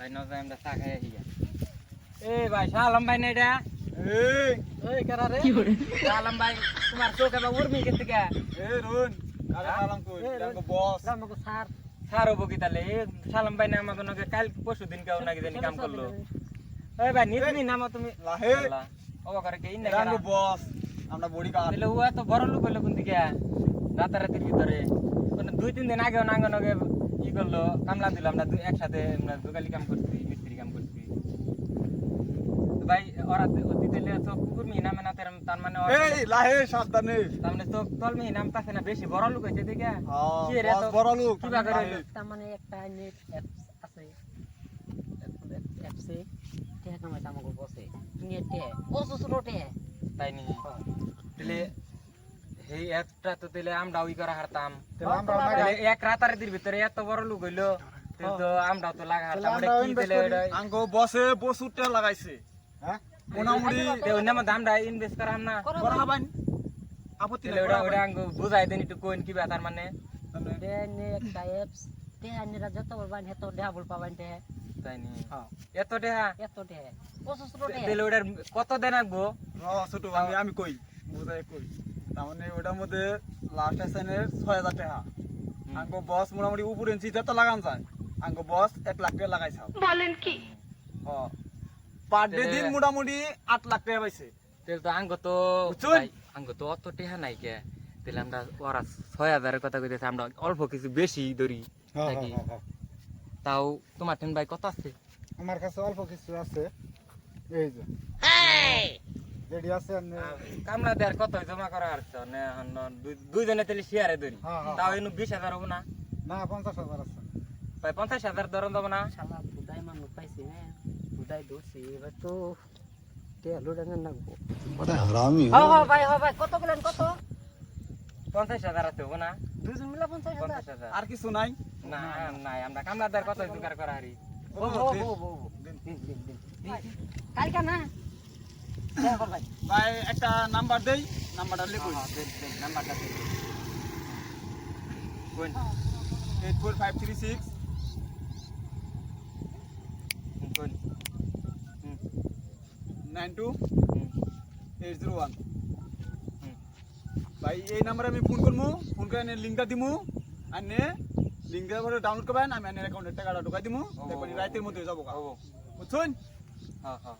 ভাই নজর আমরা চা খাই আসি এ ভাই সালাম ভাই না এটা ওই কারা রে? সালাম ভাই তোমার চোখ এবার উর্মি গেছে কে এই রুন কাকা সালাম কই? জাঙ্গো বস। আমাকে স্যার। সার হব কি তাহলে? এ সালাম ভাই না আমাকে নাকি কাল পরশু দিন কেউ নাকি জানি কাম করল। ওই ভাই নিজমি নামা তুমি। লাহে। ও করে কে ইন জাঙ্গো বস আমরা বডি কার তাহলে ও এত বড় লোক হইল কোন দিকে? রাতারাতির ভিতরে। মানে দুই তিন দিন আগে নাঙ্গ নগে ই করল কামলা দিল আমরা একসাথে আমরা দোকালি কাম করছি মিস্ত্রি কাম করছি। তো ভাই ওরা অতি দিলে তো কুকুর নামে না তার মানে এই লাহে সাবধানে। তার মানে তো তল নাম তাছে না বেশি বড় লোক হয়েছে দেখে। হ্যাঁ কি রে তো- বড় লোক হইল? তার মানে একটা নেট অ্যাপস আছে। অ্যাপসে কামাইতে আমাকে বসে। ও টেহা। তাই নি এই একটা তো তাহলে আমরা ওই করা হারতাম। এক রাতারাতির ভিতরে এত বড় লোক হইল তো আমরা তো লাগা হারতাম। কি তাহলে করি। বসে বসুরটা লাগাইছে। হ্যাঁ? মোটামুটি তে মধ্যে আমরা ইনভেস্ট করাম না। করা হবান আপত্তি নাই ওটা ওটা আঙ্গু বুঝাই দেন একটু কোন কি তার মানে। টেহা একটা অ্যাপস টেহা যত বলবান হেতো দেহা বল পাবান টেহা তাই নি? হ্যাঁ। এত এত ওটার কত দেন আঁকবো ছোট আমি আমি কই। বুঝাই কই। তার মানে ওটার মধ্যে লাস্ট স্টেশনের ছয় হাজার টাকা। আঙ্গো বস মোটামুটি উপরে ইঞ্চি যত লাগান যায়। আঙ্গো বস এক লাখ টাকা লাগাইছে বলেন কি? পার ডে দিন মোটামুটি আট লাখ টাকা পাইছে। তাহলে তো আঙ্গ তো আঙ্গ তো অত টেহা নাই কে তাহলে আমরা ওরা ছয় হাজারের কথা কইতেছে আমরা অল্প কিছু বেশি ধরি নাকি? তাও তোমার টেন ভাই কত আছে? আমার কাছে অল্প কিছু আছে। এই যে। যেডি আছে কামলা দেয়ার কত জমা করা আর দুইজনে তাহলে শেয়ারে ধরি। হ্যাঁ, হ্যাঁ। তাও এনু বিশ হাজার হব না? না পঞ্চাশ হাজার আছে। ভাই পঞ্চাশ হাজার ধরন দেবো না? শালা বুদাই মানুষ পাইছি হ্যাঁ? বুদাই ধরছি এবার তো মানে হ ভাই হ কত বলেন কত? পঞ্চাশ হাজার আছে হব দুজন মিলা পঞ্চাশ হাজার? আর কিছু নাই? না নাই আমরা কামলাদার কত জোগাড় করা হারি ভাই। একটা নাম্বার দেই নাম্বারটা লিখুন নাম্বারটা দিন। Eight four five three six nine two eight zero one. ভাই এই নাম্বারে আমি ফোন করব ফোন করে এনে লিঙ্কটা দিমু আর নে লিঙ্কটা করে ডাউনলোড করবেন আমি এনে অ্যাকাউন্টের টাকাটা ঢুকাই দিমু তারপরে। রাতের মধ্যে যাব। বুঝছেন? হ্যাঁ, হ্যাঁ,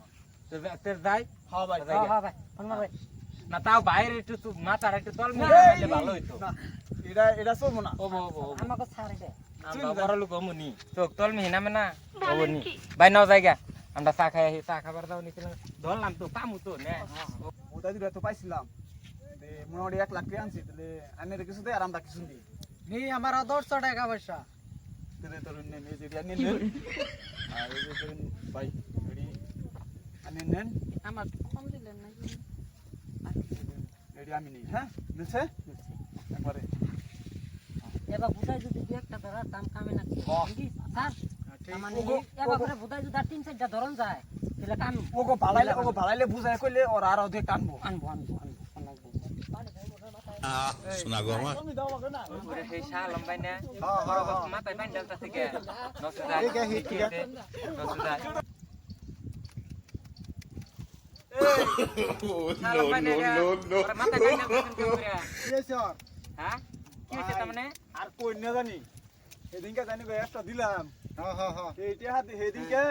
হ্যাঁ। তো তো যাই হ্যাঁ ভাই যাই হ গে। হ ভাই ফোন মার ভাই। না তাও বাইরে একটু মাথার একটু তল মিলে ভালো হইতো। না, এটা না। হব হব হব। আমাকে ছাড় দে। বড় লোক হমু তো তল মিহি নামে না। হব ভাই নাও জায়গা আমরা চা খাই চা খাবার দাও নিছিলাম ধরলাম তো পামু তো নে। ওটা দিলে তো পাইছিলাম। মোটামুটি এক লাখ টাকা আনছি তাহলে আনে কিছু দেয় আর আমরা কিছু দিই নি আমার দেড়শো টাকা পয়সা। তাহলে ধরুন নেন এই যে এটা নেন নেন। আর ভাই আনে নেন। আমার কম দিলেন না এডি আমি নেই হ্যাঁ? মিলছে? একবারে। এবার বুধাই যদি দু একটা ধরার দাম কামে না স্যার। মানে এবার বুধাই যদি আর তিন চারটা ধরন যায় তাহলে কাম ওগো ভালাইলে ওগো ভালাইলে বুঝাই কইলে ওর আর অধে কানবো আনব আনব আনব শোনা গো আমার। ওরে সেই শাল লম্বাই না। বড় হ্যাঁ, মাথায় বাইন থেকে। নসে যায় ঠিক আছে, ঠিক আছে। নসে যায় নো নো নো নো বাইন ডালতা কেন করে কি আছে ওর? হ্যাঁ কি হইছে তার মানে আর কই না জানি। সেদিনকে জানি গো একটা দিলাম। হ্যাঁ হ্যাঁ হ্যাঁ এইটা হাতে সেদিনকে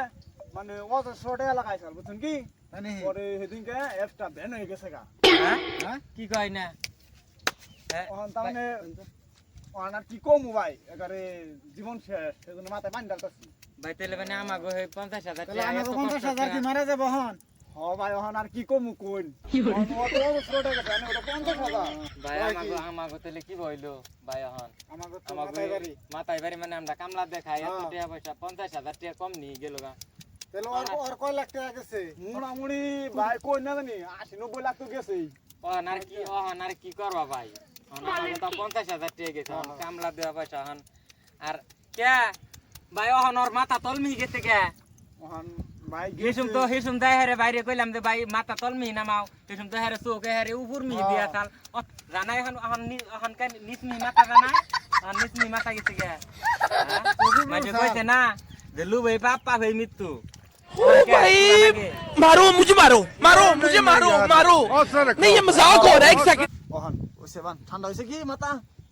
মানে অত শর্টে লাগাইছাল বুঝছেন কি? জানি। পরে সেদিনকে একটা ভ্যান হয়ে গেছে গা। হ্যাঁ? হ্যাঁ? কি কয় না? হ্যাঁ, মানে ওখান আর কি কমু ভাই? এবারে জীবন শেষ সেজন্য মাথায় পানি ডালতাছি ভাই তাহলে মানে হাজার তাহলে টাকা আমাকে এত পঞ্চাশ কষ্ট হাজার কি করে- মারা যাব হন ভাই ওখান আর কি কমু কোন ভাই কি? বইলো? ভাই এখন আমাকে তো মাথায় বাড়ি। মানে আমরা কামলা দেখাই এত হ্যাঁ। টাকা পয়সা পঞ্চাশ হাজার টাকা কম নিয়ে গেল গা। তাহলে ওর ওর কয় লাখ টাকা গেছে? মোটামুটি ভাই কই না জানি আশি নব্বই লাখ তো গেছেই। অহন আর কি অহন আর কি করবা ভাই? তো পঞ্চাশ হাজার টাকা গেছে অহন কামলা দেওয়া পয়সা অহন আর কে? ভাই অহন ওর মাথা তলমি গেছে কে? ওখান ভাই হেসুম তো হেসুম দেয় হারে বাইরে কইলাম যে ভাই মাথা তলমি নামাও হেসুম তো হারে চোখে হারে উপর মি দিয়া চাল অ, জানাই এখন এখন নি- এখন কে নিচমি মাথা জানাই এখন নিচমি মাথা গেছে কে হ্যাঁ? মাঝে কইছে না যে লুব এই পাপ পাপ এই মৃত্যু ओ भाई मारो मुझे मारो मारो मुझे मारो मारो नहीं ये मजाक हो रहा है एक सेकंड ওহান ওইসে বান ঠান্ডা হয়েছে কি মাথা